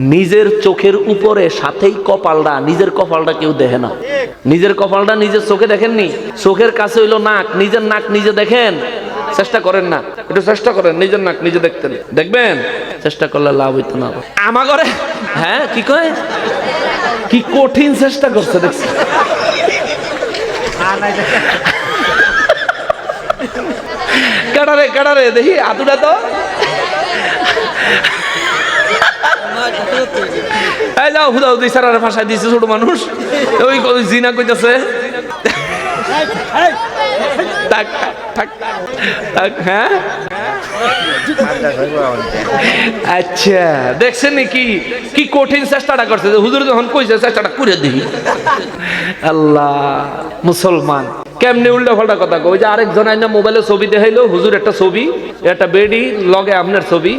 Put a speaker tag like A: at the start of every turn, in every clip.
A: নিজের চোখের উপরে সাথেই কপালটা, নিজের কপালটা কেউ দেখে না। নিজের কপালটা নিজের চোখে দেখেননি? চোখের কাছে হইল নাক, নিজের নাক নিজে দেখেন? চেষ্টা করেন না। একটু চেষ্টা করেন, নিজের নাক নিজে দেখতেন। দেখবেন? চেষ্টা করলে লাভ হইতো না আমা করে? হ্যাঁ কি কয়? কি কঠিন চেষ্টা করছে, দেখছি। কাটারে কাটারে, দেখি আতুটা তো। এই যাও হুদা হুদি সারার ভাষায় দিছে ছোট মানুষ। ওই ওই জিনা কইতাছে? থাক, থাক, থাক, হ্যাঁ? আচ্ছা দেখছেন নাকি কি কঠিন চেষ্টাটা করছে হুজুর যখন কইছে চেষ্টাটা করে দিই আল্লাহ, মুসলমান। কেমনে উল্টা পাল্টা কথা কই যে আরেকজন আইনা মোবাইলে ছবি দেখাইলো, হুজুর একটা ছবি, একটা বেডি, লগে আপনার ছবি।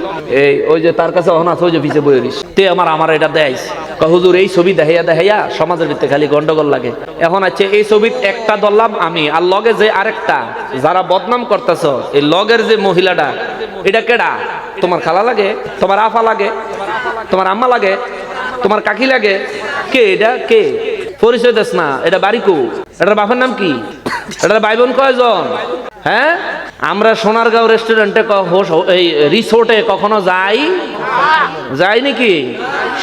A: এই, ওই যে তার কাছে অহন আছে, ওই যে পিছে বই তে আমার আমার এটা দেখাইস হুজুর, এই ছবি দেখাইয়া দেখাইয়া সমাজের ভিতরে খালি গন্ডগোল লাগে। এখন আছে এই ছবির একটা ধরলাম আমি, আর লগে যে আরেকটা, যারা বদনাম করতেছ, এই লগের যে মহিলাটা এটা কেডা? তোমার খালা লাগে? তোমার আফা লাগে? তোমার আম্মা লাগে? তোমার কাকি লাগে? কে এটা? কে? পরিচয় দেস না। এটা বাড়ি কো? এটার বাপের নাম কি? এটার ভাই বোন কয়জন? হ্যাঁ? আমরা সোনারগাঁও রেস্টুরেন্টে এই রিসোর্টে কখনো যাই? যাই নাকি?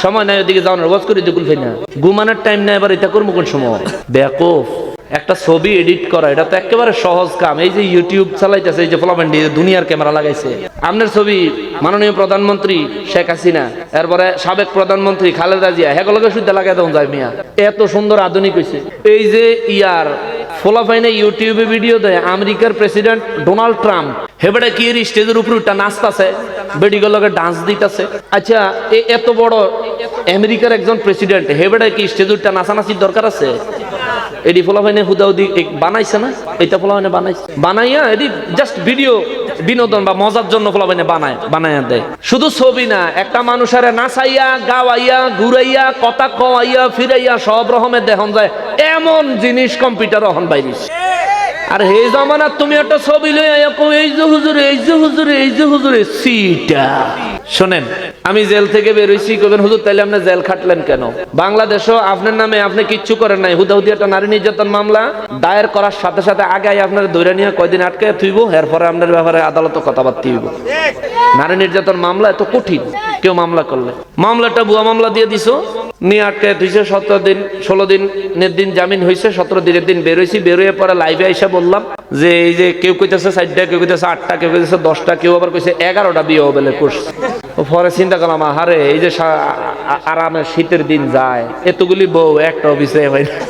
A: সময় নাই, ওদিকে যাও না রোজ করে ফাই না ঘুমানোর টাইম নাই, এবার এটা করব কোন সময়? দেখো একটা ছবি এডিট করা, এটা তো একেবারে সহজ কাম। এই যে ইউটিউব চালাইতেছে, এই যে ফলামেন্ডি দুনিয়ার ক্যামেরা লাগাইছে। আপনার ছবি মাননীয় প্রধানমন্ত্রী শেখ হাসিনা, এরপরে সাবেক প্রধানমন্ত্রী খালেদা জিয়া হেগুলোকে শুদ্ধ লাগাই যায় মিয়া। এত সুন্দর আধুনিক হয়েছে এই যে ইয়ার ইউটিউবে ভিডিও দেয়, আমেরিকার প্রেসিডেন্ট ডোনাল্ড ট্রাম্প। হেবেটা কি স্টেজের উপর উঠটা নাচতাছে? বেডিগুলোকে ডান্স দিতেছে। আচ্ছা এ এত বড় আমেরিকার একজন প্রেসিডেন্ট হেবেটা কি স্টেজ নাচানাচির দরকার আছে? এডি ফলাফাইনে হুদাউদি এক বানাইছে না? এটা ফলাফাইনে বানাইছে। বানাইয়া এডি জাস্ট ভিডিও বিনোদন বা মজার জন্য ফলাফাইনে বানায় বানাইয়া দেয়। শুধু ছবি না, একটা মানুষের নাচাইয়া, গাওয়াইয়া, ঘুরাইয়া, কথা কওয়াইয়া, ফিরাইয়া সব রকমের দেখন যায়। এমন জিনিস কম্পিউটার অহন বাইরিস। আর হে জামানা, তুমি একটা ছবি লই এই যে হুজুর, এই যে হুজুর, এই যে হুজুর সিটা। শোনেন, আমি জেল থেকে বেরোইছি কবেন হুজুর, তাইলে আপনি জেল খাটলেন কেন? বাংলাদেশও আপনার নামে আপনি কিচ্ছু করেন নাই। হুদাহুদি একটা নারী নির্যাতন মামলা, দায়ের করার সাথে সাথে আগে আপনার দৈরা নিয়ে কয়দিন আটকে থুইব, এরপরে আপনার ব্যাপারে আদালত কথাবার্তা হইব। নারী নির্যাতন মামলা এত কঠিন, কেউ মামলা করলে? মামলাটা বুয়া মামলা দিয়ে দিছো। নিয়ে আটকে দুইশো সতেরো দিন, ষোলো দিনের দিন জামিন হয়েছে সতেরো দিনের দিন বেরোইছি বেরোয় পরে লাইভে এসে বললাম যে, এই যে কেউ কইতেছে চারটা, কেউ কইতেছে আটটা, কেউ কইতেছে দশটা, কেউ আবার কইছে এগারোটা বিয়ে হবে করছে পরে চিন্তা করলাম, আহারে, এই যে সা- আ- আরামে শীতের দিন যায়, এতগুলি বউ একটা অফিসে হয় না।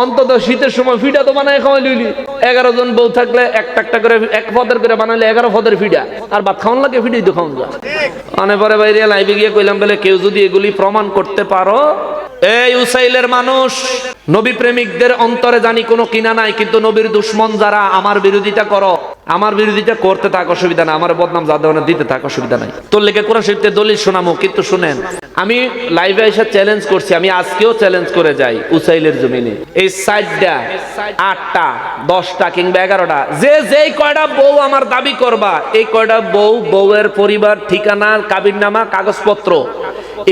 A: অন্তত শীতের সময় ফিডা তো বানায় খাওয়াই লইলি। এগারো জন বউ থাকলে একটা একটা করে, এক পদের করে বানাইলে এগারো পদের ফিডা। আর ভাত খাওয়ান লাগে, ফিডাই তো খাওয়ান যায়। অনেক পরে বাইরে লাইবে গিয়ে কইলাম, বলে কেউ যদি এগুলি প্রমাণ করতে পারো এই উসাইলের মানুষ, নবী প্রেমিকদের অন্তরে জানি কোনো কিনা নাই, কিন্তু নবীর দুশ্মন যারা, আমার বিরোধিতা করো। আমার বিরোধিতা করতে থাক, অসুবিধা নাই। আমার বদনাম যা দেওয়া দিতে থাক, অসুবিধা নাই। তোর লেগে কোরআন শরীফতে দলিল শোনামো, কিন্তু শুনেন, আমি লাইভে এসে চ্যালেঞ্জ করছি, আমি আজকেও চ্যালেঞ্জ করে যাই উসাইলের জমিনে। এই সাইডটা আটটা, দশটা কিংবা এগারোটা, যে যেই কয়টা বউ আমার দাবি করবা, এই কয়টা বউ বউয়ের পরিবার, ঠিকানা কাবির নামা কাগজপত্র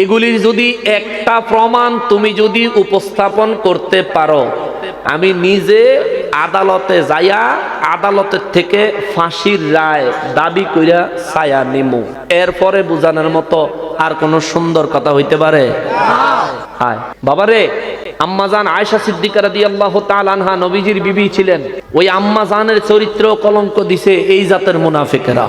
A: এগুলির যদি একটা প্রমাণ তুমি যদি উপস্থাপন করতে পারো, আমি নিজে আদালতে যাইয়া আদালতের থেকে ফাঁসির রায় দাবি কইরা ছায়া নিমু। এরপরে বুঝানোর মতো আর কোন সুন্দর কথা হইতে পারে? হায়। বাবারে আম্মাজান আয়সা সিদ্দিকার দিয়ে আল্লাহ আনহা নবীজির বিবি ছিলেন। ওই আম্মাজানের চরিত্র কলঙ্ক দিছে এই জাতের মুনাফিকেরা।